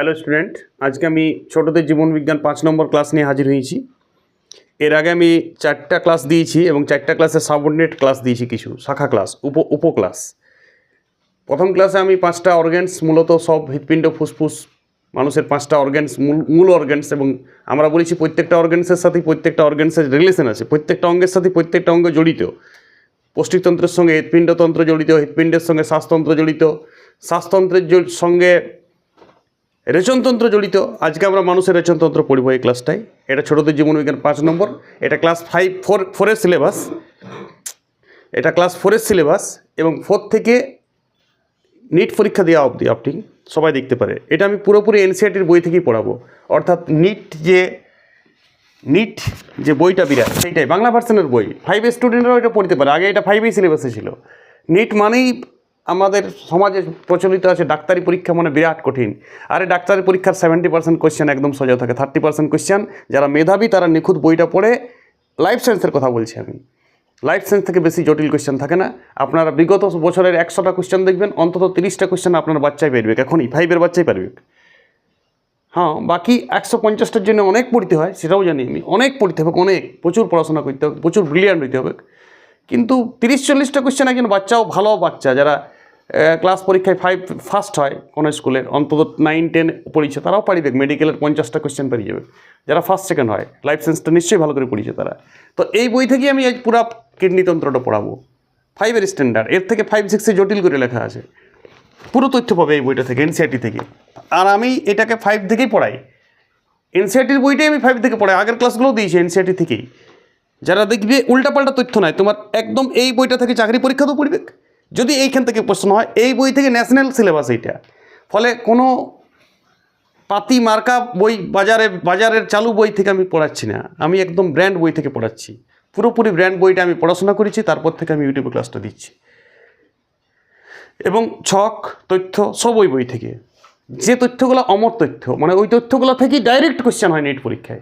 Hello student, আজকে আমি ছোটদের জীবন বিজ্ঞান পাঁচ নম্বর ক্লাস নিয়ে হাজির হয়েছি। এর আগে আমি চারটা ক্লাস দিয়েছি এবং চারটা ক্লাসে সাবঅর্ডিনেট ক্লাস দিয়েছি কিছু, শাখা ক্লাস, উপ উপ ক্লাস প্রথম ক্লাসে আমি পাঁচটা অর্গ্যানস মূলত সব হৃৎপিণ্ড, ফুসফুস, মানুষের পাঁচটা অর্গ্যানস মূল মূল অর্গ্যানস এবং আমরা বলেছি প্রত্যেকটা অর্গ্যানসের সাথে প্রত্যেকটা অর্গ্যানসের রিলেশন আছে, প্রত্যেকটা অঙ্গের সাথে প্রত্যেকটা অঙ্গ জড়িত। পৌষ্টিকতন্ত্রের সঙ্গে হৃৎপিণ্ডতন্ত্র জড়িত, হৃৎপিণ্ডের সঙ্গে শ্বাসতন্ত্র জড়িত, শ্বাসতন্ত্রের সঙ্গে রেচনতন্ত্র জড়িত। আজকে আমরা মানুষের রেচনতন্ত্র পড়ব এই ক্লাসটায়। এটা ছোটদের জীবন বিজ্ঞান পাঁচ নম্বর। এটা ক্লাস ফাইভ ফোর ফোরের সিলেবাস এটা ক্লাস ফোরের সিলেবাস এবং ফোর থেকে নিট পরীক্ষা দেওয়া অবধি আপনি সবাই দেখতে পারে। এটা আমি পুরোপুরি এনসিআরটির বই থেকেই পড়াবো। অর্থাৎ নিট যে নিট যে বইটা বিরাট, সেইটাই। বাংলা ভার্সনের বই। ফাইভ স্টুডেন্টরাও এটা পড়তে পারে। আগে এটা ফাইভেই সিলেবাসে ছিল। নিট মানেই আমাদের সমাজে প্রচলিত আছে ডাক্তারি পরীক্ষা মানে বিরাট কঠিন। আরে ডাক্তারি পরীক্ষার সেভেন্টি পার্সেন্ট কোয়েশ্চেন একদম সোজা থাকে। থার্টি পার্সেন্ট কোয়েশ্চেন যারা মেধাবী তারা নিখুঁত বইটা পড়ে লাইফ সায়েন্সের কথা বলছি আমি। লাইফ সায়েন্স থেকে বেশি জটিল কোয়েশ্চেন থাকে না। আপনারা বিগত বছরের একশোটা কোয়েশ্চেন দেখবেন, অন্তত তিরিশটা কোয়েশ্চেন আপনার বাচ্চাই পারবে এখনই ফাইভের বাচ্চাই পারবে। হ্যাঁ বাকি একশো পঞ্চাশটার জন্য অনেক পড়তে হয়, সেটাও জানি আমি। অনেক পড়তে হবে, অনেক। প্রচুর পড়াশোনা করতে হবে, প্রচুর ব্রিলিয়ান্ট হইতে হবে। কিন্তু তিরিশ চল্লিশটা কোয়েশ্চেন একজন বাচ্চাও ভালো বাচ্চা, যারা ক্লাস পরীক্ষায় ফাইভ ফার্স্ট হয় কোনো স্কুলের, অন্তত নাইন টেন পড়িয়েছে তারাও পারিবে মেডিকেলের পঞ্চাশটা কোয়েশ্চেন পেরিয়ে যাবে। যারা ফার্স্ট সেকেন্ড হয় লাইফ সায়েন্সটা নিশ্চয়ই ভালো করে পড়িয়েছে তারা। তো এই বই থেকে আমি আজ পুরা কিডনি তন্ত্রটা পড়াবো। ফাইভের স্ট্যান্ডার্ড এর থেকে ফাইভ সিক্সে জটিল করে লেখা আছে। পুরো তথ্য পাবে এই বইটা থেকে এনসিআরটি থেকে। আর আমি এটাকে ফাইভ থেকেই পড়াই। এনসিআরটির বইটাই আমি ফাইভ থেকে পড়াই, আগের ক্লাসগুলোও দিয়েছি এনসিআরটি থেকেই। যারা দেখবে, উল্টাপাল্টা তথ্য নয় তোমার একদম এই বইটা থেকে চাকরি পরীক্ষাতেও পড়বে। যদি এইখান থেকে প্রশ্ন হয়, এই বই থেকে ন্যাশনাল সিলেবাস এইটা। ফলে কোনো পাতি মার্কা বই বাজারে, বাজারের চালু বই থেকে আমি পড়াচ্ছি না। আমি একদম ব্র্যান্ড বই থেকে পড়াচ্ছি। পুরোপুরি ব্র্যান্ড বইটা আমি পড়াশোনা করেছি, তারপর থেকে আমি ইউটিউবে ক্লাসটা দিচ্ছি। এবং ছক, তথ্য, সব ওই বই থেকে। যে তথ্যগুলো অমর তথ্য মানে ওই তথ্যগুলো থেকেই ডাইরেক্ট কোশ্চেন হয় নিট পরীক্ষায়।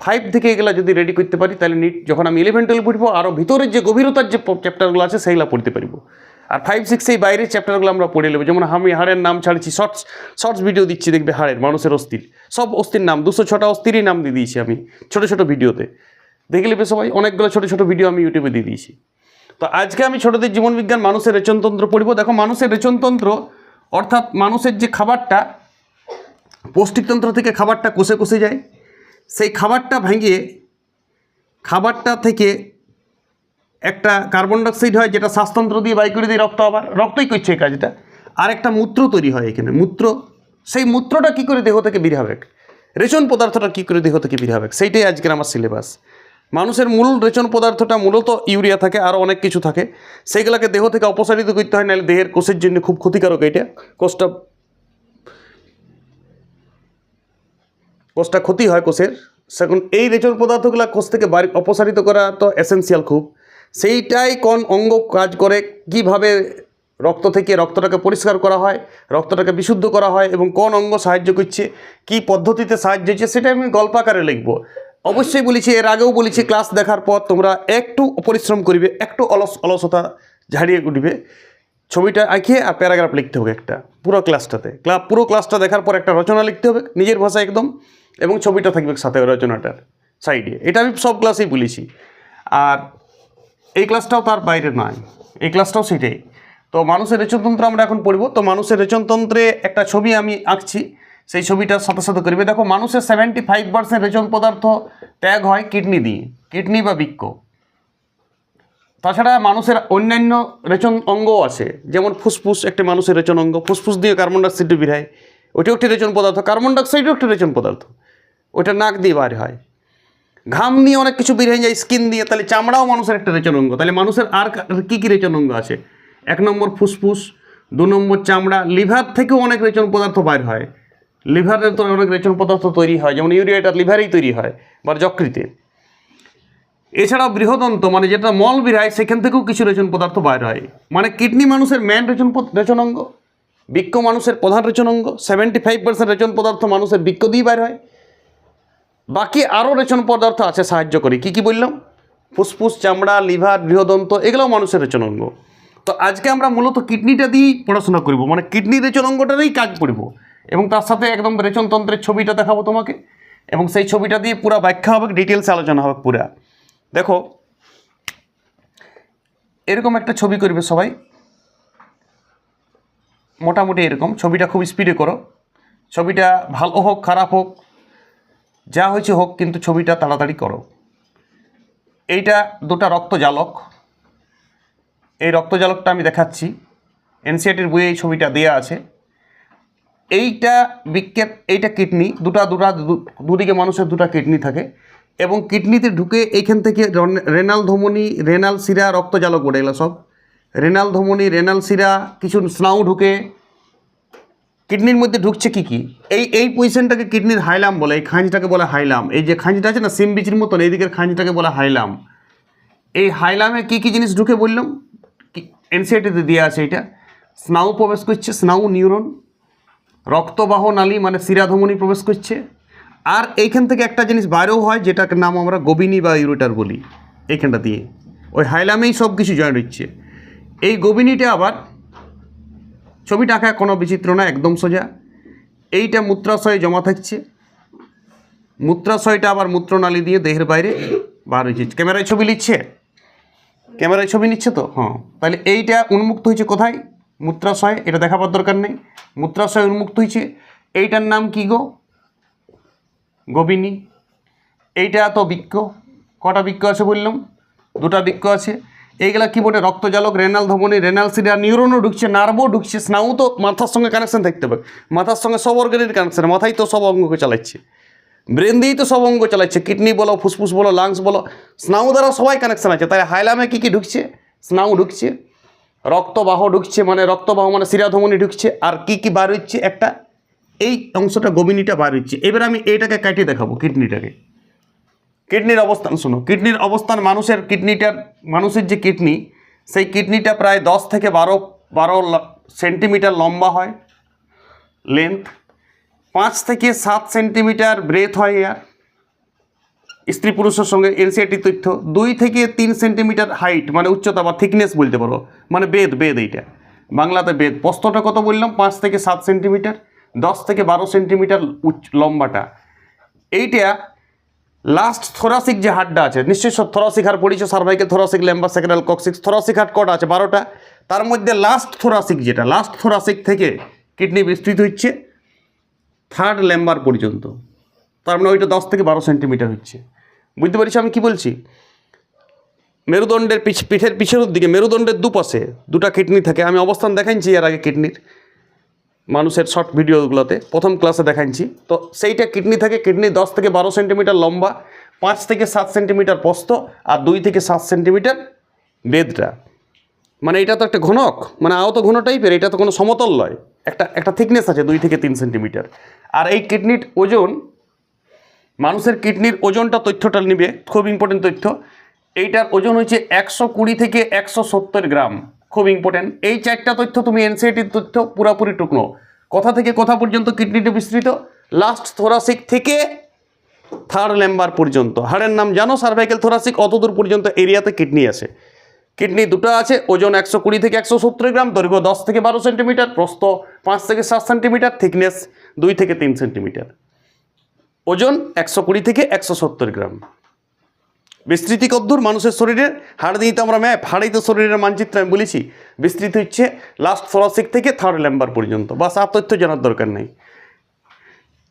ফাইভ থেকে এগুলো যদি রেডি করতে পারি, তাহলে নিট যখন আমি ইলেভেন টুয়েলভ পড়ব আরও ভিতরের যে গভীরতার যে চ্যাপ্টারগুলো আছে, সেইগুলো পড়তে পারব। আর ফাইভ সিক্স এই বাইরের চ্যাপ্টারগুলো আমরা পড়ে নেব। যেমন আমি হাড়ের নাম ছাড়ছি শর্টস শর্টস ভিডিও দিচ্ছি, দেখবে হাড়ের, মানুষের অস্থির। সব অস্থির নাম, দুশো ছটা অস্থিরই নাম দিয়ে দিয়েছি আমি, ছোটো ছোটো ভিডিওতে দেখে নেবে সবাই, অনেকগুলো ছোটো ছোটো ভিডিও আমি ইউটিউবে দিয়ে দিয়েছি। তো আজকে আমি ছোটদের জীবনবিজ্ঞান, মানুষের রেচনতন্ত্র পড়ব। দেখো, মানুষের রেচনতন্ত্র, অর্থাৎ মানুষের যে খাবারটা, পৌষ্টিকতন্ত্র থেকে খাবারটা কষে কষে যায়। সেই খাবারটা ভেঙে খাবারটা থেকে একটা কার্বন ডাইঅক্সাইড হয় যেটা শ্বাসতন্ত্র দিয়ে বাই করে দিয়ে রক্ত আবার, রক্তই করছে এই কাজটা। আর একটা মূত্র তৈরি হয় এখানে, মূত্র। সেই মূত্রটা কী করে দেহ থেকে বের হবে? রেচন পদার্থটা কী করে দেহ থেকে বের হবে? সেইটাই আজকের আমার সিলেবাস মানুষের মূল রেচন পদার্থটা মূলত ইউরিয়া থাকে আরও অনেক কিছু থাকে। সেইগুলোকে দেহ থেকে অপসারিত করতে হয়, নাহলে দেহের কোষের জন্য খুব ক্ষতিকারক এটা কোষটা কোষটা ক্ষতি হয় কোষের। সেখন এই রেচন পদার্থগুলো কোষ থেকে বাড়ি অপসারিত করা তো এসেন্সিয়াল খুব। সেইটাই কোন অঙ্গ কাজ করে, কীভাবে রক্ত থেকে রক্তটাকে পরিষ্কার করা হয়, রক্তটাকে বিশুদ্ধ করা হয় এবং কোন অঙ্গ সাহায্য করছে, কি পদ্ধতিতে সাহায্য হচ্ছে সেটা আমি গল্পাকারে লিখব। অবশ্যই বলেছি, এর আগেও বলেছি ক্লাস দেখার পর তোমরা একটু পরিশ্রম করিবে, একটু অলস, অলসতা ঝাড়িয়ে উঠবে। ছবিটা আঁকিয়ে আর প্যারাগ্রাফ লিখতে হবে একটা, পুরো ক্লাসটাতে ক্লাস পুরো ক্লাসটা দেখার পর একটা রচনা লিখতে হবে, নিজের ভাষায় একদম। এবং ছবিটা থাকবে সাথে রচনাটার সাইডে। এটা আমি সব ক্লাসেই বলেছি। আর এই ক্লাসটাও তার বাইরে নয়। এই ক্লাসটাও সেটাই। তো মানুষের রেচনতন্ত্র আমরা এখন পড়ব। তো মানুষের রেচনতন্ত্রে একটা ছবি আমি আঁকছি। সেই ছবিটার সাথে সাথে করবে। দেখো, মানুষের সেভেন্টি ফাইভ পার্সেন্ট রেচন পদার্থ ত্যাগ হয় কিডনি দিয়ে। কিডনি বা বৃক্ষ তাছাড়া মানুষের অন্যান্য রেচন অঙ্গও আছে। যেমন ফুসফুস একটি মানুষের রেচন অঙ্গ। ফুসফুস দিয়ে কার্বন ডাইঅক্সাইড বেরায় ওইটাও একটি রেচন পদার্থ। কার্বন ডাইঅক্সাইডও একটি রেচন পদার্থ। ওইটা নাক দিয়ে বার হয়। ঘাম নিয়ে অনেক কিছু বের হয়ে যায়, স্কিন দিয়ে, তাহলে চামড়াও মানুষের একটা রেচন অঙ্গ তাহলে মানুষের আর কী কী রেচন অঙ্গ আছে? এক নম্বর ফুসফুস, দু নম্বর চামড়া, লিভার থেকেও অনেক রেচন পদার্থ বাইর হয়। লিভারের তো অনেক রেচন পদার্থ তৈরি হয়, যেমন ইউরিয়াটা লিভারেই তৈরি হয়, বা যকৃতে। এছাড়াও বৃহদন্ত মানে যেটা মল বিরায় সেখান থেকেও কিছু রেচন পদার্থ বাইর হয়। মানে কিডনি মানুষের ম্যান রেচন রেচন অঙ্গ বৃক্ষ মানুষের প্রধান রেচন অঙ্গ সেভেন্টি ফাইভ পার্সেন্ট রেচন পদার্থ মানুষের বৃক্ষ দিয়ে বাইর হয়। বাকি আরও রেচন পদার্থ আছে, সাহায্য করে। কি কি বললাম? ফুসফুস, চামড়া, লিভার বৃহদন্ত এগুলোও মানুষের রেচন অঙ্গ। তো আজকে আমরা মূলত কিডনিটা দিয়েই পড়াশোনা করব। মানে কিডনি রেচন অঙ্গটারই কাজ পড়ব এবং তার সাথে একদম রেচনতন্ত্রের ছবিটা দেখাবো তোমাকে। এবং সেই ছবিটা দিয়ে পুরো ব্যাখ্যা হবে ডিটেলস আলোচনা হবে পুরা। দেখো, এরকম একটা ছবি করবে সবাই। মোটামুটি এরকম। ছবিটা খুব স্পিডে করো। ছবিটা ভালো হোক, খারাপ হোক যা হয়েছে হোক, কিন্তু ছবিটা তাড়াতাড়ি করো। এইটা দুটা রক্তজালক। এই রক্তজালকটা আমি দেখাচ্ছি। এনসিআরটির বইয়ে এই ছবিটা দেওয়া আছে। এইটা বিক্ষেপ এইটা কিডনি, দুটা দুটা দুদিকে মানুষের দুটা কিডনি থাকে এবং কিডনিতে ঢুকে এইখান থেকে রেনাল ধমনী, রেনাল শিরা রক্তজালক বলে এগুলো সব। রেনাল ধমনী, রেনাল শিরা কিছু স্নাউ ঢুকে কিডনির মধ্যে ঢুকছে কি কি? এই এই পজিশনটাকে কিডনির হাইলাম বলে, এই খাঁজটাকে বলে হাইলাম। এই যে খাঁজটা আছে না, সিম বিচির মতন, এই দিকের খাঁজটাকে বলে হাইলাম। এই হাইলামে কি কি জিনিস ঢুকে বললাম? এনসিআইটিতে দেওয়া আছে এটা। স্নাউ প্রবেশ করছে স্নাউ নিউরন। রক্তবাহ নালী মানে শিরাধমনী প্রবেশ করছে। আর এইখান থেকে একটা জিনিস বাইরেও হয় যেটার নাম আমরা গোবিনী বা ইউরেটার বলি, এইখানটা দিয়ে। ওই হাইলামেই সব কিছু জয়েন্ট হচ্ছে। এই গোবিনীটা আবার ছবিটা আঁকা কোনো বিচিত্র না একদম সোজা। এইটা মূত্রাশয়ে জমা থাকছে। মূত্রাশয়টা আবার মূত্রনালী দিয়ে দেহের বাইরে বার হয়েছে। ক্যামেরায় ছবি নিচ্ছে ক্যামেরায় ছবি নিচ্ছে তো? হ্যাঁ। তাহলে এইটা উন্মুক্ত হয়েছে কোথায়? মূত্রাশয়, এটা দেখাবার দরকার নেই। মূত্রাশয় উন্মুক্ত হয়েছে। এইটার নাম কি গো? গোবিনী। এইটা তো বৃক্ষ। কটা বৃক্ষ আছে বললাম? দুটা বৃক্ষ আছে। এইগুলা কি বলে রক্তজালক রেনাল ধমনী রেনাল সিরিয়া নিউরনও ঢুকছে নার্ভও ঢুকছে, স্নায়ু তো মাথার সঙ্গে কানেকশন থাকতে হবে। মাথার সঙ্গে সব অর্গানের কানেকশন মাথায় তো সব অঙ্গকে চালাচ্ছে। ব্রেন দিয়েই তো সব অঙ্গ চালাচ্ছে কিডনি বলো, ফুসফুস বলো লাংস বলো, স্নায়ু দ্বারা সবাই কানেকশন আছে। তাই হাইলামে কী কী ঢুকছে? স্নায়ু ঢুকছে, রক্তবাহ ঢুকছে মানে রক্তবাহ মানে শিরাধমনী ঢুকছে, আর কি কি বার হচ্ছে? একটা, এই অংশটা গোবিনীটা বার হচ্ছে। এবার আমি এটাকে কাটিয়ে দেখাবো কিডনিটাকে কিডনির অবস্থান, শোনো, কিডনির অবস্থান মানুষের কিডনিটার, মানুষের যে কিডনি, সেই কিডনিটা প্রায় দশ থেকে বারো বারো সেন্টিমিটার লম্বা হয় লেন্থ পাঁচ থেকে সাত সেন্টিমিটার ব্রেথ হয় এর। স্ত্রী পুরুষের সঙ্গে এনসিআরটি তথ্য, দুই থেকে তিন সেন্টিমিটার হাইট মানে উচ্চতা বা থিকনেস বলতে পারো মানে বেদ বেদ এইটা। বাংলাতে বেদ প্রস্তটা কত বললাম? পাঁচ থেকে সাত সেন্টিমিটার, দশ থেকে বারো সেন্টিমিটার উচ্চ লম্বাটা। এইটা লাস্ট থোরাসিক যে হাড়টা আছে, নিশ্চয়ই সব থোরাসিক হাড় পড়িয়েছে cervical thoracic lumbar sacral coccyx thoracic হাড় কটা আছে? বারোটা। তার মধ্যে লাস্ট থোরাসিক যেটা লাস্ট থোরাসিক থেকে কিডনি বিস্তৃত হচ্ছে থার্ড ল্যাম্বার পর্যন্ত। তার মানে ওইটা দশ থেকে বারো সেন্টিমিটার হচ্ছে। বুঝতে পারছি আমি কি বলছি? মেরুদণ্ডের পিছ পিঠের পিছনের দিকে, মেরুদণ্ডের দুপাশে দুটা কিডনি থাকে। আমি অবস্থান দেখাইছি এর আগে কিডনির মানুষের শর্ট ভিডিওগুলোতে প্রথম ক্লাসে দেখাচ্ছি তো সেইটা কিডনি থাকে কিডনি দশ থেকে বারো সেন্টিমিটার লম্বা, পাঁচ থেকে সাত সেন্টিমিটার প্রস্থ আর দুই থেকে সাত সেন্টিমিটার বেদটা। মানে এটা তো একটা ঘনক মানে আহত ঘন টাইপের এটা তো কোনো সমতল নয় একটা একটা থিকনেস আছে দুই থেকে তিন সেন্টিমিটার আর এই কিডনির ওজন, মানুষের কিডনির ওজনটা তথ্যটা নিবে, খুব ইম্পর্টেন্ট তথ্য। এইটার ওজন হচ্ছে একশো কুড়ি থেকে একশো সত্তর গ্রাম। খুব ইম্পর্টেন্ট এই চারটা তথ্য তুমি এনসিআইটির তথ্য পুরাপুরি টুকনো। কথা থেকে কথা পর্যন্ত কিডনিটা বিস্তৃত। লাস্ট থোরাসিক থেকে থার্ড ল্যাম্বার পর্যন্ত। হাড়ের নাম জানো? সার্ভাইকেল থোরাসিক অতদূর পর্যন্ত এরিয়াতে কিডনি আছে। কিডনি দুটো আছে, ওজন একশো কুড়ি থেকে একশো সত্তর গ্রাম, দৈর্ঘ্য দশ থেকে বারো সেন্টিমিটার প্রস্ত পাঁচ থেকে সাত সেন্টিমিটার থিকনেস দুই থেকে তিন সেন্টিমিটার। ওজন একশো কুড়ি থেকে একশো সত্তর গ্রাম। বিস্তৃতি কদ্দূর মানুষের শরীরের, হাড় দিয়ে তো আমরা ম্যাপ, হাড়েই তো শরীরের মানচিত্র আমি বলেছি। বিস্তৃত হচ্ছে লাস্ট থোরাসিক থেকে থার্ড ল্যাম্বার পর্যন্ত। বাস, আর তথ্য জানার দরকার নেই।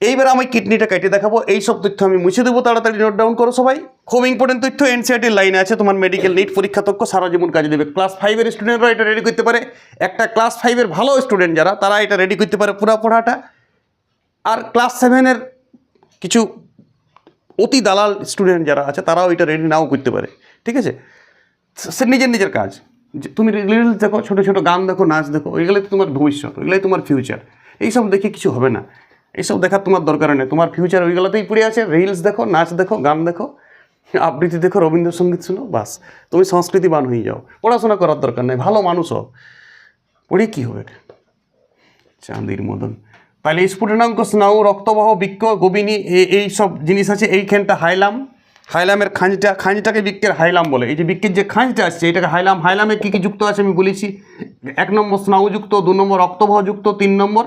এইবার আমি কিডনিটা কেটে দেখাবো। এই সব তথ্য আমি মুছে দেবো। তাড়াতাড়ি নোট ডাউন করো সবাই। খুব ইম্পর্টেন্ট তথ্য এনসিআরটির লাইনে আছে। তোমার মেডিকেল নিট পরীক্ষা তক্ষ সারা জীবন কাজে দেবে। ক্লাস ফাইভের স্টুডেন্টরা এটা রেডি করতে পারে। একটা ক্লাস ফাইভের ভালো স্টুডেন্ট যারা, তারা এটা রেডি করতে পারে পুরা পড়াটা। আর ক্লাস সেভেনের কিছু অতি দালাল স্টুডেন্ট যারা আছে, তারাও এটা রেডি নাও করতে পারে। ঠিক আছে? সে নিজের নিজের কাজ। তুমি রিলস দেখো, ছোটো ছোটো গান দেখো, নাচ দেখো ওইগুলোই তো তোমার ভবিষ্যৎ ওইগুলোই তোমার ফিউচার এইসব দেখে কিছু হবে না। এইসব দেখার তোমার দরকার নেই। তোমার ফিউচার ওইগুলোতেই পড়ে আছে। রিলস দেখো, নাচ দেখো, গান দেখো, আবৃত্তি দেখো, রবীন্দ্রসঙ্গীত শুনো, বাস। তুমি সংস্কৃতিবান হয়ে যাও। পড়াশোনা করার দরকার নেই। ভালো মানুষ হও। পড়ে কী হবে? চাঁদির মদন। তাহলে স্ফুটনাঙ্ক, স্নায়ু, রক্তবাহ বৃক্ষ গোবিনী এই সব জিনিস আছে এইখানটা হাইলাম। হাইলামের খাঁজটা, খাঁজটাকে বৃক্ষের হাইলাম বলে। এই যে বৃক্ষের যে খাঁজটা আসছে, এটাকে হাইলাম। হাইলামে কী কী যুক্ত আছে আমি বলেছি। এক নম্বর স্নায়ুযুক্ত দু নম্বর রক্তবাহ যুক্ত, তিন নম্বর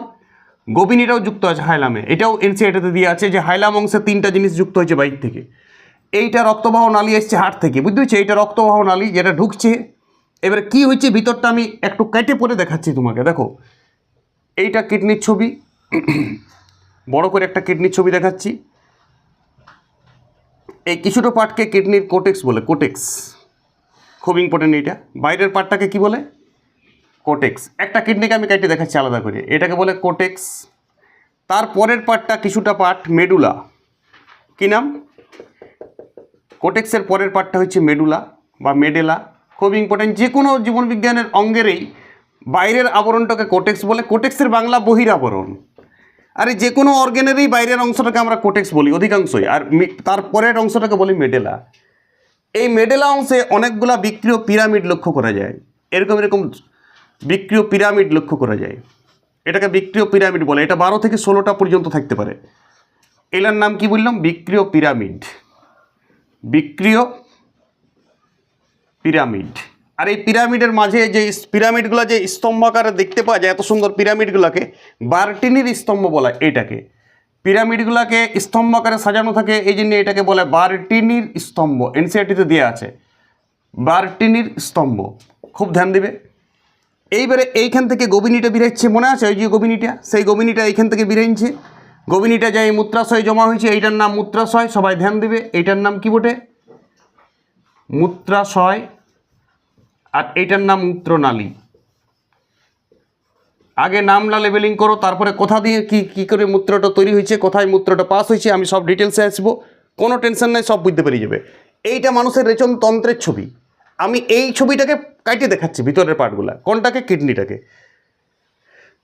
গোবিনীটাও যুক্ত আছে হাইলামে। এটাও এনসিআইটিতে দিয়ে আছে যে হাইলাম অংশে তিনটা জিনিস যুক্ত হয়েছে বাইর থেকে। এইটা রক্তবাহ নালী এসছে হাট থেকে, বুঝতে পেরেছি? এইটা রক্তবাহ নালী, যেটা ঢুকছে। এবারে কি হয়েছে? ভিতরটা আমি একটু কেটে পরে দেখাচ্ছি তোমাকে, দেখো। এইটা কিডনির ছবি বড় করে একটা কিডনির ছবি দেখাচ্ছি। এই কিছুটা পার্টকে কিডনির কোটেক্স বলে কোটেক্স খুব ইম্পর্টেন্ট এইটা। বাইরের পার্টটাকে কি বলে? কোটেক্স একটা কিডনিকে আমি কেটে দেখাচ্ছি আলাদা করে। এটাকে বলে কোটেক্স তারপরের পার্টটা কিছুটা পার্ট মেডুলা। কি নাম? কোটেক্সের পরের পার্টটা হচ্ছে মেডুলা বা মেডেলা। খুব ইম্পর্টেন্ট যে কোনো জীবনবিজ্ঞানের অঙ্গেরই বাইরের আবরণটাকে কোটেক্স বলে। কোটেক্সের বাংলা বহির আবরণ আরে যে কোনো অর্গ্যানেরই বাইরের অংশটাকে আমরা কোটেক্স বলি, অধিকাংশই। আর তারপরের অংশটাকে বলি মেডেলা এই মেডেলা অংশে অনেকগুলা বিক্রিয় পিরামিড লক্ষ্য করা যায়। এরকম এরকম বিক্রিয় পিরামিড লক্ষ্য করা যায়। এটাকে বিক্রিয় পিরামিড বলে। এটা বারো থেকে ষোলোটা পর্যন্ত থাকতে পারে। এলার নাম কি বললাম? বিক্রিয় পিরামিড বিক্রিয় পিরামিড আর এই পিরামিডের মাঝে যে পিরামিডগুলো যে স্তম্ভাকারে দেখতে পাওয়া যায়, এত সুন্দর পিরামিডগুলোকে, বার্টিনির স্তম্ভ বলা এটাকে। পিরামিডগুলোকে স্তম্ভাকারে সাজানো থাকে, এই জন্য এটাকে বলে বার্টিনির স্তম্ভ। এনসিআরটিতে দেওয়া আছে। বার্টিনির স্তম্ভ। খুব ধ্যান দিবে। এইবারে এইখান থেকে গোবিনীটা বেরোচ্ছে মনে আছে? ওই যে গোবিনীটা সেই গোবিনীটা এইখান থেকে বেরোচ্ছে। গোবিনীটা যে মূত্রাশয় জমা হয়েছে, এইটার নাম মূত্রাশয়, সবাই ধ্যান দিবে। এইটার নাম কি বটে? মূত্রাশয় আর এইটার নাম মূত্রনালী আগে নামলা লেবেলিং করো, তারপরে কোথা দিয়ে কি কি করে মূত্রটা তৈরি হয়েছে, কোথায় মূত্রটা পাস হয়েছে, আমি সব ডিটেলসে আসব। কোনো টেনশন নাই, সব বুঝতে পেরে যাবে। এইটা মানুষের রেচন তন্ত্রের ছবি। আমি এই ছবিটাকে কাইটে দেখাচ্ছি ভিতরের পার্টগুলা, কোনটাকে, কিডনিটাকে।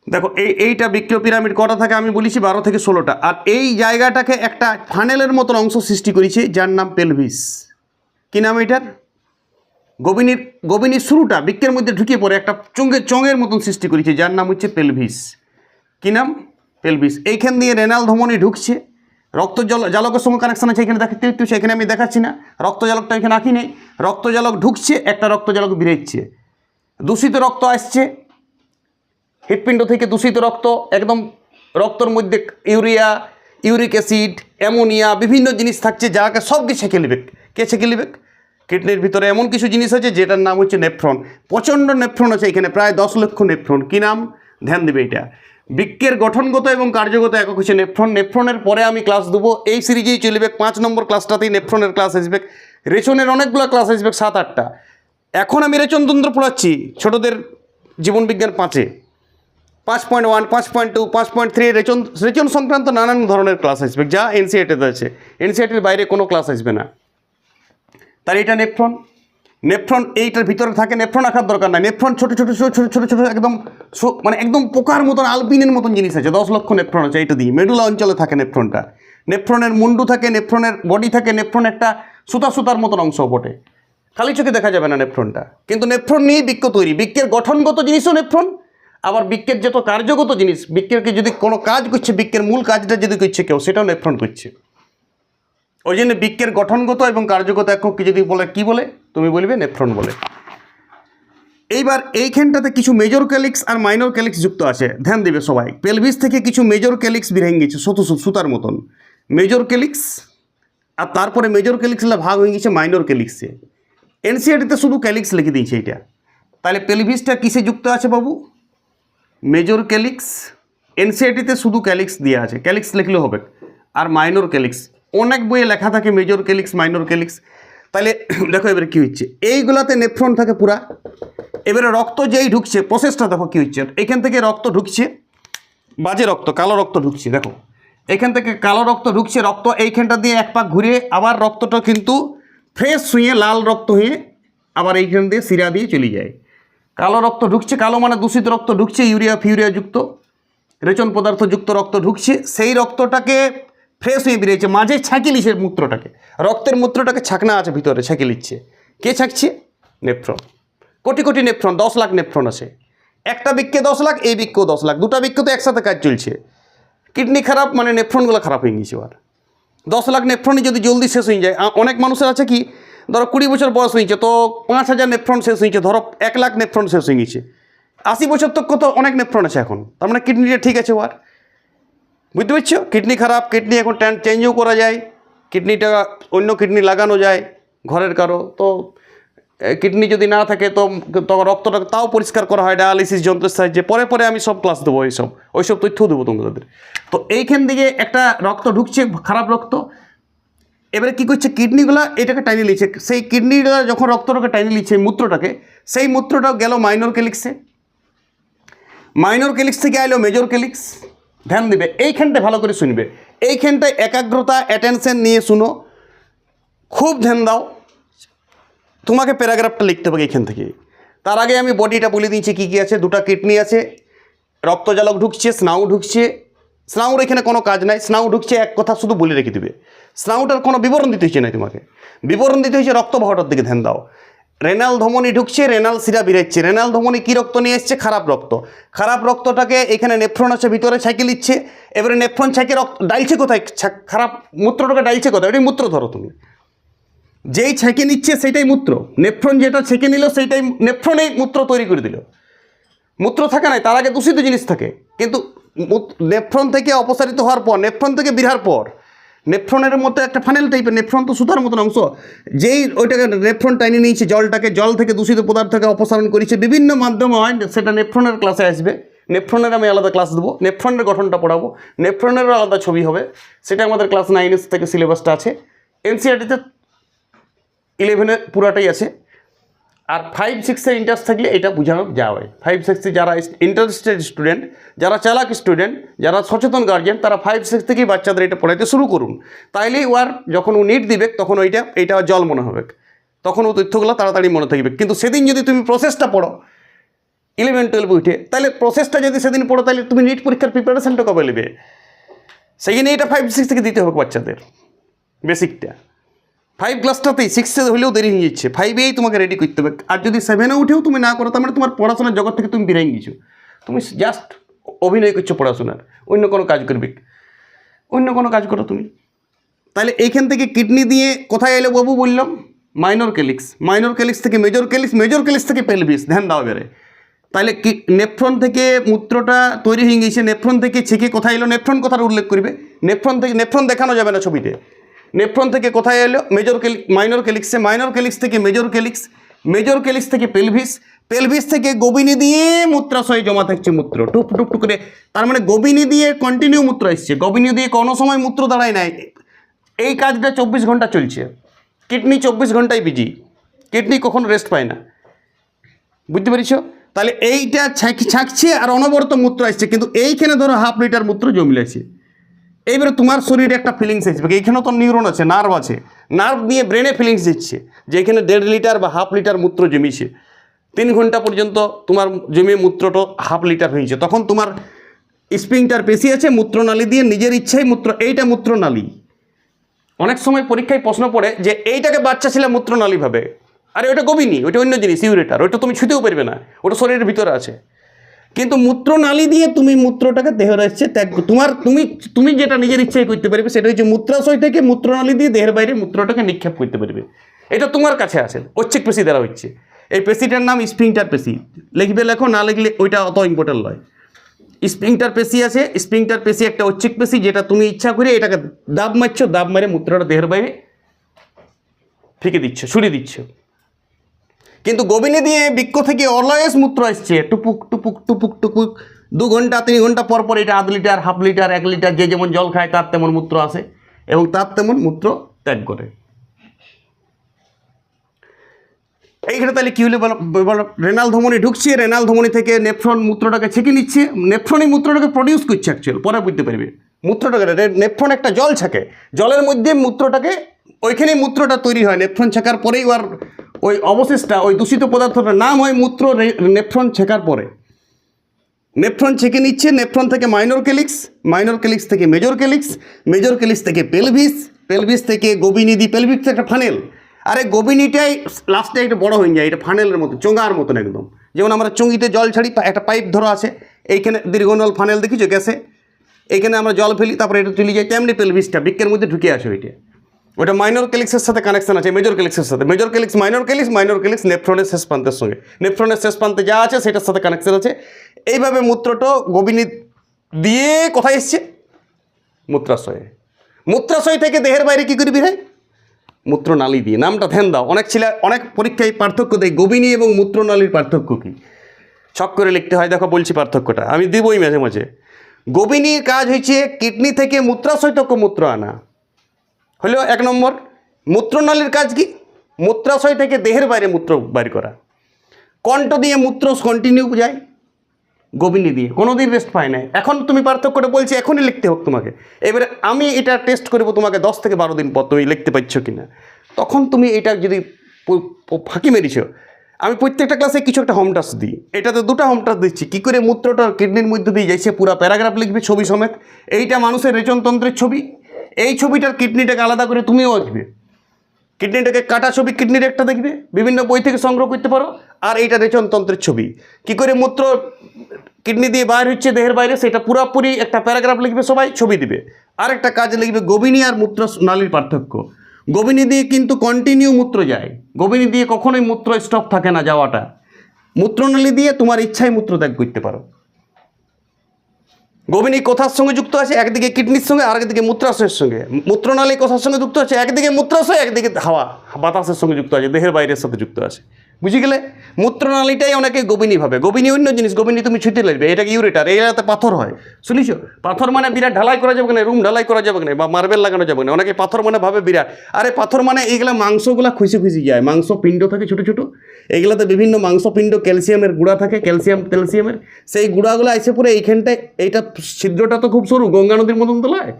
দেখো, এই, এইটা বিক্রিয় পিরামিড কটা থাকে আমি বলেছি, বারো থেকে ষোলোটা। আর এই জায়গাটাকে একটা ফানেলের মতন অংশ সৃষ্টি করেছে, যার নাম পেলভিস। কি নাম এটার? গোবিনীর গোবিনীর শুরুটা বৃক্ষের মধ্যে ঢুকে পড়ে একটা চঙ্গের চঙের মতন সৃষ্টি করেছে, যার নাম হচ্ছে পেলভিস। কি নাম? পেলভিস। এইখান দিয়ে রেনাল ধমনী ঢুকছে। রক্ত জল, জালকের সঙ্গে কানেকশন আছে এখানে দেখাতে একটু সেখানে আমি দেখাচ্ছি না। রক্ত জালকটা এখানে আঁকি নেই রক্ত জালক ঢুকছে, একটা রক্ত জালক বেরোচ্ছে। দূষিত রক্ত আসছে। হৃৎপিণ্ড থেকে দূষিত রক্ত, একদম রক্তর মধ্যে ইউরিয়া, ইউরিক অ্যাসিড, অ্যামোনিয়া, বিভিন্ন জিনিস থাকছে, যাকে সব কিছু ছেঁকে নেবে। কে ছেঁকে নেবে? কিডনির ভিতরে এমন কিছু জিনিস আছে যেটার নাম হচ্ছে নেফ্রন। প্রচণ্ড নেফ্রন আছে এখানে, প্রায় দশ লক্ষ নেফ্রন। কী নাম? ধ্যান দেবে এটা। বৃক্কের গঠনগত এবং কার্যগত একক হচ্ছে নেফ্রন। নেফ্রনের পরে আমি ক্লাস দেবো। এই সিরিজেই চলবে। পাঁচ নম্বর ক্লাসটাতেই নেফ্রনের ক্লাস আসবে। রেশনের অনেকগুলো ক্লাস আসবে, সাত, আটটা। এখন আমি রেচনতন্ত্র পড়াচ্ছি ছোটদের জীবনবিজ্ঞান পাঁচে। পাঁচ পয়েন্ট ওয়ান পাঁচ পয়েন্ট টু পাঁচ পয়েন্ট থ্রি রেচন রেচন সংক্রান্ত নানান ধরনের ক্লাস আসবে। যা এনসিআইটিতে আছে। এনসিআইটির বাইরে কোনো ক্লাস আসবে না। তার এটা নেফ্রন নেফ্রন এইটার ভিতরে থাকে নেফ্রন রাখার দরকার নাই। নেফ্রন ছোটো ছোটো ছোটো ছোটো ছোটো ছোটো, একদম মানে একদম পোকার মতন আলপিনের মতন জিনিস আছে। দশ লক্ষ নেফ্রন আছে, এইটা দিয়ে। মেডুলা অঞ্চলে থাকে নেফ্রনটা নেফ্রনের মুন্ডু থাকে নেফ্রনের বডি থাকে নেফ্রন একটা সুতা সুতার মতন অংশ বটে। খালি চোখে দেখা যাবে না নেফ্রনটা কিন্তু নেফ্রন নিয়েই বৃক্ষ তৈরি। বৃক্ষের গঠনগত জিনিসও নেফ্রন আবার বৃক্ষের যত কার্যগত জিনিস বৃক্ষেরকে যদি কোনো কাজ করছে, বৃক্ষের মূল কাজটা যদি করছে কেউ, সেটাও নেফ্রন করছে। ওই জন্য বৃক্ষের গঠনগত এবং কার্যগত এককে যদি বলে, কি বলে? তুমি বলবে নেফ্রন বলে। এইবার এইখানটাতে কিছু মেজর ক্যালিক্স আর মাইনর ক্যালিক্স যুক্ত আছে। ধ্যান দেবে সবাই। পেলভিস থেকে কিছু মেজর ক্যালিক্স বেরিয়ে গেছে, শত সুতার মতন। মেজর ক্যালিক্স আর তারপরে মেজর ক্যালিক্সগুলো ভাগ হয়ে গেছে মাইনর ক্যালিক্সে এনসিআরটিতে শুধু ক্যালিক্স লিখে দিয়েছে এটা। তাহলে পেলভিসটা কিসে যুক্ত আছে বাবু? মেজর ক্যালিক্স এনসিআরটিতে শুধু ক্যালিক্স দেওয়া আছে। ক্যালিক্স লিখলে হবে। আর মাইনর ক্যালিক্স অনেক বইয়ে লেখা থাকে মেজর ক্যালিক্স মাইনর ক্যালিক্স তাহলে দেখো এবারে কী হচ্ছে। এইগুলাতে নেফ্রন থাকে পুরা। এবারে রক্ত যেই ঢুকছে প্রসেসটা দেখো কী হচ্ছে। এখান থেকে রক্ত ঢুকছে, বাজে রক্ত, কালো রক্ত ঢুকছে, দেখো। এখান থেকে কালো রক্ত ঢুকছে, রক্ত এইখানটা দিয়ে এক পাক ঘুরে আবার রক্তটা কিন্তু ফ্রেশ হয়ে লাল রক্ত হয়ে আবার এইখান দিয়ে শিরা দিয়ে চলে যায়। কালো রক্ত ঢুকছে, কালো মানে দূষিত রক্ত ঢুকছে, ইউরিয়া ফিউরিয়া যুক্ত। রেচন পদার্থযুক্ত রক্ত ঢুকছে। সেই রক্তটাকে ফ্রেশ হয়ে বেরিয়েছে, মাঝে ছাঁকি লিছে মূত্রটাকে। রক্তের মূত্রটাকে ছাকনা আছে ভিতরে ছাঁকি লিচ্ছে কে ছাঁকছে? নেফ্রন কোটি কোটি নেফ্রন দশ লাখ নেফ্রন আছে। একটা বৃক্ষে দশ লাখ, এই বৃক্ষেও দশ লাখ। দুটা বৃক্ষ তো একসাথে কাজ চলছে। কিডনি খারাপ মানে নেফ্রনগুলো খারাপ হয়ে গেছে আর দশ লাখ নেফ্রনই যদি জলদি শেষ হয়ে যায় অনেক মানুষের আছে কি, ধরো কুড়ি বছর বয়স হয়েছে তো পাঁচ হাজার নেফ্রন শেষ হয়েছে ধরো এক লাখ নেফ্রন শেষ হয়ে গেছে আশি বছর তো কত অনেক নেফ্রন আছে এখন। তার মানে কিডনিটা ঠিক আছে ওর বুঝতে পারছ? কিডনি খারাপ, কিডনি এখন চেঞ্জও করা যায়, কিডনিটা অন্য কিডনি লাগানো যায়, ঘরের কারও। তো কিডনি যদি না থাকে, তো তখন রক্তটা তাও পরিষ্কার করা হয় ডায়ালিসিস যন্ত্রের সাহায্যে পরে পরে আমি সব ক্লাস দেবো এইসব। ওইসব তথ্যও দেবো তোমাদের তো এইখান থেকে একটা রক্ত ঢুকছে, খারাপ রক্ত। এবারে কী করছে, কিডনিগুলো এটাকে টাইনে নিচ্ছে সেই কিডনিটা যখন রক্তটাকে টাইনে নিচ্ছে মূত্রটাকে, সেই মূত্রটা গেল মাইনর কেলিক্সে মাইনর কেলিক্স থেকে আইলো মেজর কেলিক্স ধ্যান দিবে এইখানটায় ভালো করে শুনবে। এইখানটায় একাগ্রতা অ্যাটেনশন নিয়ে শুনো। খুব ধ্যান দাও। তোমাকে প্যারাগ্রাফটা লিখতে হবে এইখান থেকে। তার আগে আমি বডিটা বলে দিয়েছি কী কী আছে, দুটো কিডনি আছে, রক্তজালক ঢুকছে স্নাউ ঢুকছে। স্নাউর এখানে কোনো কাজ নাই স্নাউ ঢুকছে, এক কথা শুধু বলে রেখে দিবে। স্নাউটার কোনো বিবরণ দিতে হচ্ছে না তোমাকে। বিবরণ দিতে হচ্ছে রক্তবাহটার দিকে, ধ্যান দাও। রেনাল ধমনি ঢুকছে, রেনাল সিরা বেরোচ্ছে। রেনাল ধমনি কী রক্ত নিয়ে এসছে? খারাপ রক্ত। খারাপ রক্তটাকে এখানে নেফ্রন আছে, ভিতরে ছাইকে নিচ্ছে। এবারে নেফ্রন ছাইকে রক্ত ডাইলছে কোথায়? খারাপ মূত্রটাকে ডাইলছে কোথায়? ওটাই মূত্র ধরো তুমি। যেই ছেঁকে নিচ্ছে সেটাই মূত্র। নেফ্রন যেটা ছেঁকে নিল, সেইটাই নেফ্রনেই মূত্র তৈরি করে দিল। মূত্র থাকে নাই, তার আগে দূষিত জিনিস থাকে। কিন্তু নেফ্রন থেকে অপসারিত হওয়ার পর, নেফ্রন থেকে বেরার পর নেফ্রনের মতো একটা ফানেল টাইপের নেফ্রন তো সুতার মতন অংশ। যেই ওইটাকে নেফ্রন টাইনে নিয়েছে, জলটাকে, জল থেকে দূষিত পদার্থকে অপসারণ করেছে, বিভিন্ন মাধ্যমে হয়, সেটা নেফ্রনের ক্লাসে আসবে। নেফ্রনের আমি আলাদা ক্লাস দেবো, নেফ্রনের গঠনটা পড়াবো নেফ্রনেরও আলাদা ছবি হবে। সেটা আমাদের ক্লাস নাইনের থেকে সিলেবাসটা আছে। এনসিআরটিতে ইলেভেনের পুরাটাই আছে। আর ফাইভ সিক্সের ইন্টারেস্ট থাকলে এটা বোঝানো যাবে। ফাইভ সিক্সে যারা ইন্টারেস্টেড স্টুডেন্ট যারা চালাক স্টুডেন্ট যারা সচেতন গার্জেন তারা ফাইভ সিক্স থেকেই বাচ্চাদের এটা পড়াইতে শুরু করুন। তাইলেই ওর যখন ও নিট দিবে, তখন ওইটা, এইটা জল মনে হবে। তখন ও তথ্যগুলো তাড়াতাড়ি মনে থাকবে। কিন্তু সেদিন যদি তুমি প্রসেসটা পড়ো ইলেভেন টুয়েলভ উঠে তাহলে প্রসেসটা যদি সেদিন পড়ো তাহলে তুমি নিট পরীক্ষার প্রিপারেশানটা কবে নেবে? সেই জন্য এটা ফাইভ সিক্স থেকে দিতে হবে বাচ্চাদের বেসিকটা ফাইভ ক্লাসটাতেই সিক্সে হলেও দেরি হয়ে যাচ্ছে। ফাইভেই তোমাকে রেডি করতে হবে। আর যদি সেভেনে উঠেও তুমি না করো, তার মানে তোমার পড়াশোনার জগৎ থেকে তুমি বেরিয়ে গেছো। তুমি জাস্ট অভিনয় করছ পড়াশোনার। অন্য কোনো কাজ করবে। অন্য কোনো কাজ করো তুমি। তাহলে এইখান থেকে কিডনি দিয়ে কোথায় এলো বাবু বললাম? মাইনর ক্যালিক্স মাইনর ক্যালিক্স থেকে মেজর ক্যালিক্স মেজর ক্যালিক্স থেকে পেলভিস ধ্যান দাও এবারে। তাহলে কি নেফ্রন থেকে মূত্রটা তৈরি হয়ে গেছে নেফ্রন থেকে ছেঁকে কোথায় এলো? নেফ্রন কথার উল্লেখ করবে। নেফ্রন থেকে নেফ্রন দেখানো যাবে না ছবিতে। নেফ্রন থেকে কোথায় এলো? মেজর কেলিক মাইনর কেলিক্সে। মাইনর কেলিক্স থেকে মেজর কেলিক্স। মেজর কেলিক্স থেকে পেলভিস। পেলভিস থেকে গোবিনী দিয়ে মূত্রাশয়ে জমা থাকছে মূত্র। টুপ টুপ টুপ করে। তার মানে গোবিনী দিয়ে কন্টিনিউ মূত্র এসছে। গোবিনী দিয়ে কোনো সময় মূত্র দাঁড়ায় নাই। এই কাজটা চব্বিশ ঘণ্টা চলছে। কিডনি চব্বিশ ঘন্টায় বিজি। কিডনি কখনো রেস্ট পায় না। বুঝতে পেরেছ? তাহলে এইটা ছাঁক- ছাঁকছে আর অনবরত মূত্র আসছে। কিন্তু এইখানে ধরো হাফ লিটার মূত্র জমিলে আছে এইবারে তোমার শরীরে একটা ফিলিংস আসবে এইখানেও তো নিউরন আছে নার্ভ আছে। নার্ভ নিয়ে ব্রেনে ফিলিংস দিচ্ছে, যে এখানে দেড় লিটার বা হাফ লিটার মূত্র জমিছে তিন ঘণ্টা পর্যন্ত তোমার জমিয়ে মূত্রটা হাফ লিটার হয়েছে। তখন তোমার স্প্রিংটার পেশি আছে, মূত্রনালী দিয়ে নিজের ইচ্ছাই মূত্র, এইটা মূত্রনালী। অনেক সময় পরীক্ষায় প্রশ্ন পড়ে যে, এইটাকে বাচ্চা ছেলে মূত্রনালী ভাবে। আরে, ওটা গবিনি ওটা অন্য জিনিস ইউরেটার ওটা তুমি ছুতেও পারবে না, ওটা শরীরের ভিতরে আছে। কিন্তু মূত্রনালী দিয়ে তুমি মূত্রটাকে দেহের আসছে ত্যাগ তোমার, তুমি তুমি যেটা নিজের ইচ্ছায় করতে পারবে, সেটা হচ্ছে মূত্রাশয় থেকে মূত্রনালী দিয়ে দেহের বাইরে মূত্রটাকে নিক্ষেপ করতে পারবে। এটা তোমার কাছে আছে, ঐচ্ছিক পেশি দ্বারা হচ্ছে। এই পেশিটার নাম স্প্রিংটার পেশি। লিখবে, লেখো, না লিখলে ওইটা অত ইম্পর্টেন্ট নয়। স্প্রিংটার পেশি আছে, স্প্রিংটার পেশি একটা ঐচ্ছিক পেশি যেটা তুমি ইচ্ছা করে এটাকে দাব মারছো, দাব মারে মূত্রটা দেহের বাইরে ফেঁকে দিচ্ছ, ছুড়ে দিচ্ছ। কিন্তু গোবিনে দিয়ে বৃক্ষ থেকে অলয়েস মূত্র এসছে। টুপুক টুপুক টুপুক টুপুক। দু ঘণ্টা, তিন ঘণ্টা পর পর এটা আধ লিটার, হাফ লিটার, এক লিটার যে যেমন জল খায় তার তেমন মূত্র আসে এবং তার তেমন মূত্র ত্যাগ করে। এইখানে তাহলে কী হলে বলো রেনাল ধমনি ঢুকছে, রেনাল ধমনি থেকে নেফ্রন মূত্রটাকে ছেঁকে নিচ্ছে। নেফ্রনই মূত্রটাকে প্রডিউস করছে অ্যাকচুয়াল পরে বুঝতে পারবে। মূত্রটাকে নেফ্রন একটা জল ছাকে। জলের মধ্যে মূত্রটাকে, ওইখানেই মূত্রটা তৈরি হয়। নেফ্রন ছেঁকার পরেই ওর ওই অবশেষটা, ওই দূষিত পদার্থটার নাম হয় মূত্র নেফ্রন ছেঁকার পরে। নেফ্রন ছেঁকে নিচ্ছে, নেফ্রন থেকে মাইনর কেলিক্স মাইনর কেলিক্স থেকে মেজর কেলিক্স মেজর কেলিক্স থেকে পেলভিস পেলভিস থেকে গোবিনিদি, পেলভিস থেকে একটা ফানেল। আরে গোবিনিটাই লাস্টে একটা বড় হয়ে যায়, এটা ফানেলের মতো, চোঙার মতন একদম। যেমন আমরা চুঙ্গিতে জল ছাড়ি একটা পাইপ ধরা আছে, এইখানে দীর্ঘনল ফানেল দেখিছো গ্যাসে এইখানে আমরা জল ফেলি, তারপরে এটা চলে যায়, তেমনি পেলভিসটা, বৃক্ষের মধ্যে ঢুকে আসে ওইটা। ওটা মাইনর কেলিক্সের সাথে কানেকশন আছে মেজর কেলিক্সের সাথে। Major calyx minor calyx minor calyx নেফ্রনের শেষ প্রান্তের সঙ্গে। নেফ্রনের শেষ প্রান্তে যা আছে সেটার সাথে কানেকশন আছে। এইভাবে মূত্রটা গোবিনী দিয়ে কোথায় এসছে? মূত্রাশয়ে। মূত্রাশয় থেকে দেহের বাইরে কী করবি রে মূত্রনালী দিয়ে। নামটা ধ্যান দাও। অনেক ছেলে অনেক পরীক্ষায় পার্থক্য দেয় গোবিনী এবং মূত্রনালীর পার্থক্য কী? ছক করে লিখতে হয়, দেখো বলছি পার্থক্যটা। আমি দিবই মাঝে মাঝে। গোবিনীর কাজ হয়েছে কিডনি থেকে মূত্রাশয় তক মূত্র আনা। হলো এক নম্বর, মূত্রনালীর কাজ কি? মূত্রাশয় থেকে দেহের বাইরে মূত্র বাইর করা। কণ্ঠ দিয়ে মূত্র কন্টিনিউ যায় গোবিনী দিয়ে। কোনোদিন রেস্ট পায় না এখন তুমি পার্থক্যটা বলছি, এখনই লিখতে হোক তোমাকে। এবারে আমি এটা টেস্ট করব তোমাকে দশ থেকে বারো দিন পর, তুমি লিখতে পারছ কি না তখন তুমি এটা যদি ফাঁকি মেরেছ, আমি প্রত্যেকটা ক্লাসে কিছু একটা হোম দিই। এটাতে দুটো হোম দিচ্ছি। কী করে মূত্রটা কিডনির মধ্যে দিয়ে যাইছে, পুরো প্যারাগ্রাফ লিখবে ছবি সমেত। এইটা মানুষের রেচনতন্ত্রের ছবি। এই ছবিটার কিডনিটাকে আলাদা করে তুমিও আঁকবে। কিডনিটাকে কাটা ছবি, কিডনির একটা দেখবে, বিভিন্ন বই থেকে সংগ্রহ করতে পারো, আর এইটা রেচনতন্ত্রের ছবি। কি করে মূত্র কিডনি দিয়ে বাইর হচ্ছে দেহের বাইরে, সেটা পুরোপুরি একটা প্যারাগ্রাফ লিখবে সবাই, ছবি দিবে। আর একটা কাজ লিখবে গোবিনী আর মূত্র নালীর পার্থক্য। গোবিনী দিয়ে কিন্তু কন্টিনিউ মূত্র যায়। গোবিনী দিয়ে কখনোই মূত্র স্টপ থাকে না যাওয়াটা। মূত্রনালী দিয়ে তোমার ইচ্ছায় মূত্র ত্যাগ করতে পারো। গোবিনী কথার সঙ্গে যুক্ত আছে, একদিকে কিডনির সঙ্গে আর একদিকে মূত্রাশয়ের সঙ্গে। মূত্রনালী কথার সঙ্গে যুক্ত আছে, একদিকে মূত্রাশয়, একদিকে হাওয়া, বাতাসের সঙ্গে যুক্ত আছে, দেহের বাইরের সাথে যুক্ত আছে। বুঝে গেলে মূত্রনালীটাই অনেকে গোবিনী ভাবে। গোবিনী অন্য জিনিস, গোবিনী তুমি ছুটে লাগবে, এটাকে ইউরেটার এলাকাতে পাথর হয়। শুনিস পাথর মানে বিরাট ঢালাই করা যাবে না রুম ঢালাই করা যাবে না বা মার্বেল লাগানো যাবে না অনেকে পাথর মানে ভাবে বিরাট। আরে পাথর মানে এইগুলা মাংসগুলা খুশি খুশি যায়। মাংস পিণ্ড থাকে ছোটো ছোটো এগুলাতে বিভিন্ন মাংসপিণ্ড ক্যালসিয়ামের গুঁড়া থাকে, ক্যালসিয়াম, ক্যালসিয়ামের। সেই গুঁড়াগুলো এসে পরে এইখানটায়, এইটা ছিদ্রটা তো খুব সরু, গঙ্গা নদীর মতন তো লয়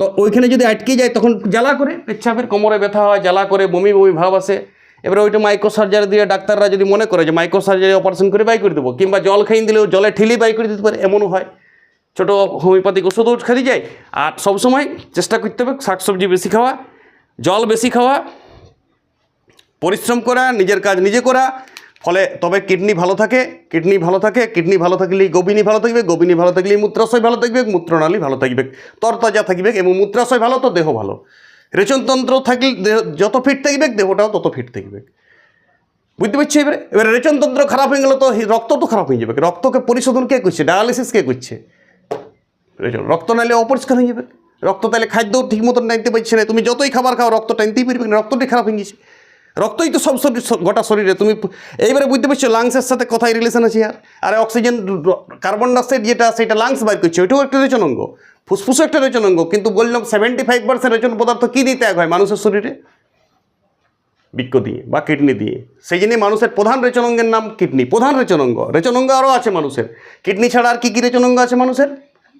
তো ওইখানে যদি আটকে যায়, তখন জ্বালা করে, পেচ্ছাপের কোমরে ব্যথা হয়, জ্বালা করে, বমি বমি ভাব আসে। এবারে ওইটা মাইক্রো সার্জারি দিয়ে ডাক্তাররা যদি মনে করে যে মাইক্রো সার্জারি অপারেশন করে বাই করে দেবো, কিংবা জল খাইয়ে দিলেও জলে ঠেলি বাই করে দিতে পারে, এমনও হয়। ছোটো হোমিওপ্যাথিক ওষুধও খেতে যায়। আর সবসময় চেষ্টা করতে হবে শাকসবজি বেশি খাওয়া, জল বেশি খাওয়া, পরিশ্রম করা, নিজের কাজ নিজে করা, ফলে তবে কিডনি ভালো থাকে, কিডনি ভালো থাকে, কিডনি ভালো থাকলেই গোবিনী ভালো থাকবে গোবিনী ভালো থাকলেই মূত্রাশয় ভালো থাকবে, মূত্রনালী ভালো থাকবে, তরতাজা থাকবে এবং মূত্রাশয় ভালো তো দেহ ভালো। রেচনতন্ত্র থাকলে দেহ যত ফিট থাকবে দেহটাও তত ফিট থাকবে বুঝতে পারছি এবারে? এবারে রেচনতন্ত্র খারাপ হয়ে গেলে তো রক্ত তো খারাপ হয়ে যাবে। রক্তকে পরিশোধন কে করছে? ডায়ালিসিস কে করছে? রক্ত নাইলে অপরিষ্কার হয়ে যাবে। রক্ত তাহলে খাদ্য ঠিক মতন টানতে পারছে না। তুমি যতই খাবার খাও, রক্ত টানতেই পারবে না। রক্তটাই খারাপ হয়ে গেছে। রক্তই তো সব শরীর গোটা শরীরে। তুমি এইবারে বুঝতে পারছ লাংসের সাথে কোথায় রিলেশন আছে আর? আর অক্সিজেন কার্বন ডাইঅক্সাইড যেটা, সেটা লাংস বাইর করছে, ওইটাও একটা রেচন অঙ্গ। ফুসফুসও একটা রেচন অঙ্গ কিন্তু বললাম সেভেন্টি ফাইভ পার্সেন্ট রেচন পদার্থ কী দিয়ে ত্যাগ হয়? মানুষের শরীরে? বৃক্ক দিয়ে বা কিডনি দিয়ে। সেই জন্যই মানুষের প্রধান রেচনাঙ্গের নাম কিডনি। প্রধান রেচনাঙ্গ। রেচনাঙ্গ আরও আছে মানুষের। কিডনি ছাড়া আর কী কী রেচনাঙ্গ আছে মানুষের?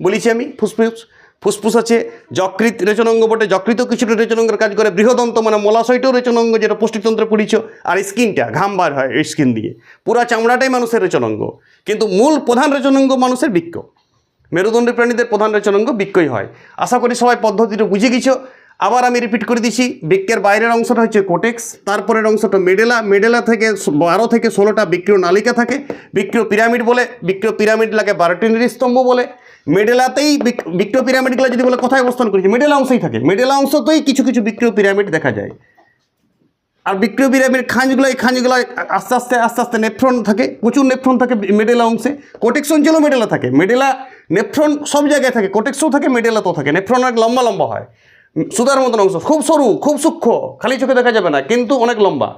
বলেছি আমি, ফুসফুস। ফুসফুস আছে যকৃত রেচনাঙ্গ বটে। যকৃত কিছুটা রেচনাঙ্গের কাজ করে। বৃহদন্ত মানে মলাশয়টাও রেচনাঙ্গ, যেটা পুষ্টিতন্ত্রে পড়িছ। আর স্কিনটা, ঘাম বার হয় স্কিন দিয়ে। পুরা চামড়াটাই মানুষের রেচনাঙ্গ। কিন্তু মূল প্রধান রেচনাঙ্গ মানুষের বৃক্ক। মেরুদণ্ডী প্রাণীদের প্রধান রেচনাঙ্গ বৃক্ষই হয়। আশা করি সবাই পদ্ধতিটা বুঝে গেছো। আবার আমি রিপিট করে দিচ্ছি বৃক্ষের বাইরের অংশটা হচ্ছে কোটেক্স তারপরের অংশটা মেডেলা মেডেলা থেকে বারো থেকে ষোলোটা বিক্রিয় নালিকা থাকে। বিক্রিয় পিরামিড বলে, বিক্রিয় পিরামিড লাগে বারোটি স্তম্ভ বলে। মেডেলাতেই বিক- বিক্রিয় পিরামিডগুলো যদি বলে কোথায় অবস্থান করেছে মেডেলা অংশেই থাকে। মেডেলা অংশতেই কিছু কিছু বিক্রিয় পিরামিড দেখা যায়। আর বিক্রিয় পিরামিড খাঁজগুলো এই খাঁজগুলো আস্তে আস্তে আস্তে আস্তে নেফ্রন থাকে। প্রচুর নেফ্রন থাকে মেডেলা অংশে। কোটেক্স অঞ্চলেও মেডেলা থাকে। মেডেলা নেফ্রন সব জায়গায় থাকে কোটেক্সও থাকে মেডেলাতেও থাকে। নেফ্রন অনেক লম্বা লম্বা হয়। সুতার মতন অংশ, খুব সরু, খুব সূক্ষ্ম, খালি চোখে দেখা যাবে না, কিন্তু অনেক লম্বা।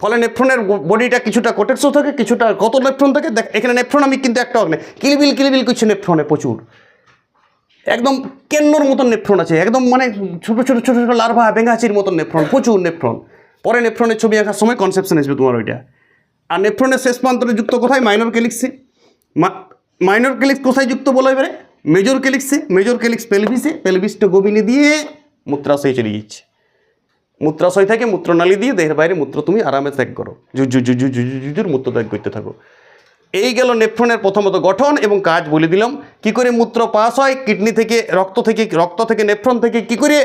ফলে নেফ্রনের বডিটা কিছুটা কোটেক্সও থাকে, কিছুটা কত নেফ্রন থাকে, দেখ, এখানে নেফ্রন আমি কিন্তু একটা নেই। কিলবিল কিলবিল কিছু নেফ্রনে প্রচুর। একদম কেন্নর মতন নেফ্রন আছে, একদম মানে ছোটো ছোটো ছোটো ছোটো লার্ভা বেঙ্গাচির মতন নেফ্রন, প্রচুর নেফ্রন। পরে নেফ্রনের ছবি আঁকার সময় কনসেপশন আসবে তোমার ওইটা। আর নেফ্রনের শেষ প্রান্তরে যুক্ত কোথায়? মাইনর ক্যালিক্সে মাইনর ক্যালিক্স কোথায় যুক্ত বলো এবারে? মেজর ক্যালিক্সে মেজর ক্যালিক্স পেলভিসে পেলভিসটা গবিনে দিয়ে মূত্রাশয়ে চলে যাচ্ছে মূত্রাশয় থেকে মূত্রনালী দিয়ে দেহের বাইরে মূত্র তুমি আরামে ত্যাগ করো। জুজু জুজু জুজু জুজুর মূত্র ত্যাগ করতে থাকো। এই গেল নেফ্রনের প্রথমত গঠন এবং কাজ বলে দিলাম। কি করে মূত্র পাস হয়? কিডনি থেকে, রক্ত থেকে রক্ত থেকে নেফ্রন থেকে কি করে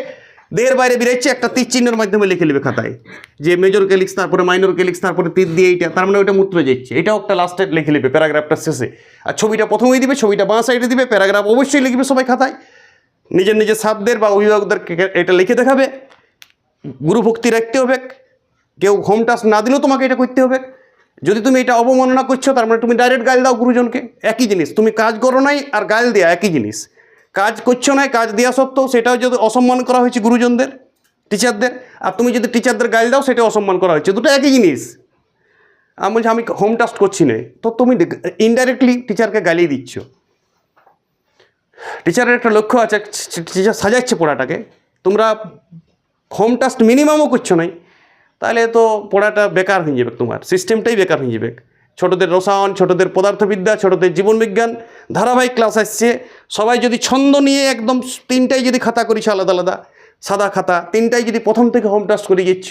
দেহের বাইরে বেরোচ্ছে একটা তীর চিহ্নের মাধ্যমে লিখে নেবে খাতায়। যে মেজর ক্যালিক্স তারপরে মাইনর ক্যালিক্স তারপরে তীর দিয়ে এইটা, তার মানে ওইটা মূত্র যাচ্ছে। এটাও একটা লাস্টে লিখে নেবে প্যারাগ্রাফটা শেষে। আর ছবিটা প্রথমেই দিবে, ছবিটা বাঁ সাইডে দিবে, প্যারাগ্রাফ অবশ্যই লিখবে সবাই খাতায়। নিজের নিজের সাবদের বা অভিভাবকদের এটা লিখে দেখাবে। গুরু ভক্তি রাখতে হবে। কেউ হোম টাস্ক না দিলেও তোমাকে এটা করতে হবে। যদি তুমি এটা অবমাননা করছ, তার মানে তুমি ডাইরেক্ট গাইল দাও গুরুজনকে। একই জিনিস, তুমি কাজ করো নাই আর গাইল দেওয়া একই জিনিস। কাজ করছ না, কাজ দেওয়া সত্ত্বেও সেটাও যদি অসম্মান করা হয়েছে গুরুজনদের টিচারদের আর তুমি যদি টিচারদের গাইল দাও সেটা অসম্মান করা হচ্ছে দুটো একই জিনিস। আমি বলছি, আমি হোম টাস্ক করছি না। তো তুমি ইনডাইরেক্টলি টিচারকে গালিয়ে দিচ্ছ। টিচারের একটা লক্ষ্য আছে টিচার সাজাচ্ছে পড়াটাকে। তোমরা হোম টাস্ক মিনিমামও করছ নাই। তাহলে তো পড়াটা বেকার হয়ে যাবে তোমার। সিস্টেমটাই বেকার হয়ে যাবে। ছোটদের রসায়ন, ছোটদের পদার্থবিদ্যা, ছোটদের জীবনবিজ্ঞান ধারাবাহিক ক্লাস আসছে। সবাই যদি ছন্দ নিয়ে একদম তিনটাই যদি খাতা করিস আলাদা আলাদা। সাদা খাতা, তিনটাই যদি প্রথম থেকে হোম টাস্ক করে যাচ্ছ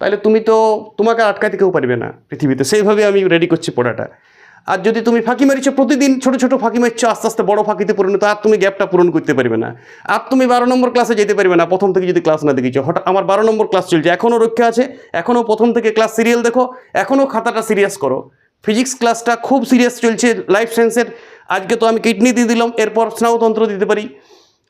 তাহলে তুমি তো তোমাকে আটকাতে কেউ পারবে না পৃথিবীতে। সেইভাবে আমি রেডি করছি পড়াটা। আর যদি তুমি ফাঁকি মারিছো, প্রতিদিন ছোট ছোট ফাঁকি মারছো, আস্তে আস্তে বড় ফাঁকিতে পরিণত, আর তুমি গ্যাপটা পূরণ করতে পারবে না। আর তুমি বারো নম্বর ক্লাসে যেতে পারবে না, প্রথম থেকে যদি ক্লাস না দেখিছো। হঠাৎ আমার বারো নম্বর ক্লাস চলছে এখনও রক্ষা আছে এখনও প্রথম থেকে ক্লাস সিরিয়াল দেখো এখনও খাতাটা সিরিয়াস করো। ফিজিক্স ক্লাসটা খুব সিরিয়াস চলছে লাইফ সায়েন্সের আজকে তো আমি কিডনি দিয়ে দিলাম, এরপর স্নায়ুতন্ত্র দিতে পারি।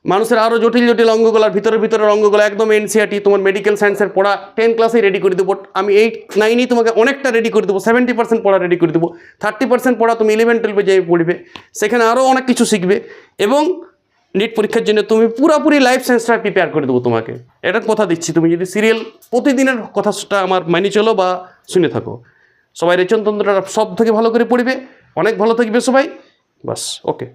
মানুষের আরও জটিল জটিল অঙ্গগুলার ভিতরে ভিতরের অঙ্গগুলো একদম এনসিআরটি তোমার মেডিকেল সায়েন্সের পড়া টেন ক্লাসেই রেডি করে দেবো। আমি এইট নাইনেই তোমাকে অনেকটা রেডি করে দেবো সেভেন্টি পার্সেন্ট পড়া রেডি করে দেবো। থার্টি পার্সেন্ট পড়া তুমি ইলেভেন টুয়েলভে যেয়ে পড়বে। সেখানে আরও অনেক কিছু শিখবে এবং নিট পরীক্ষার জন্য তুমি পুরোপুরি লাইফ সায়েন্সটা প্রিপেয়ার করে দেবো তোমাকে। এটার কথা দিচ্ছি, তুমি যদি সিরিয়াল প্রতিদিনের কথাটা আমার মানি চলো বা শুনে থাকো। সবাই রেচনতন্ত্রটা সব থেকে ভালো করে পড়বে, অনেক ভালো থাকবে সবাই। বাস ওকে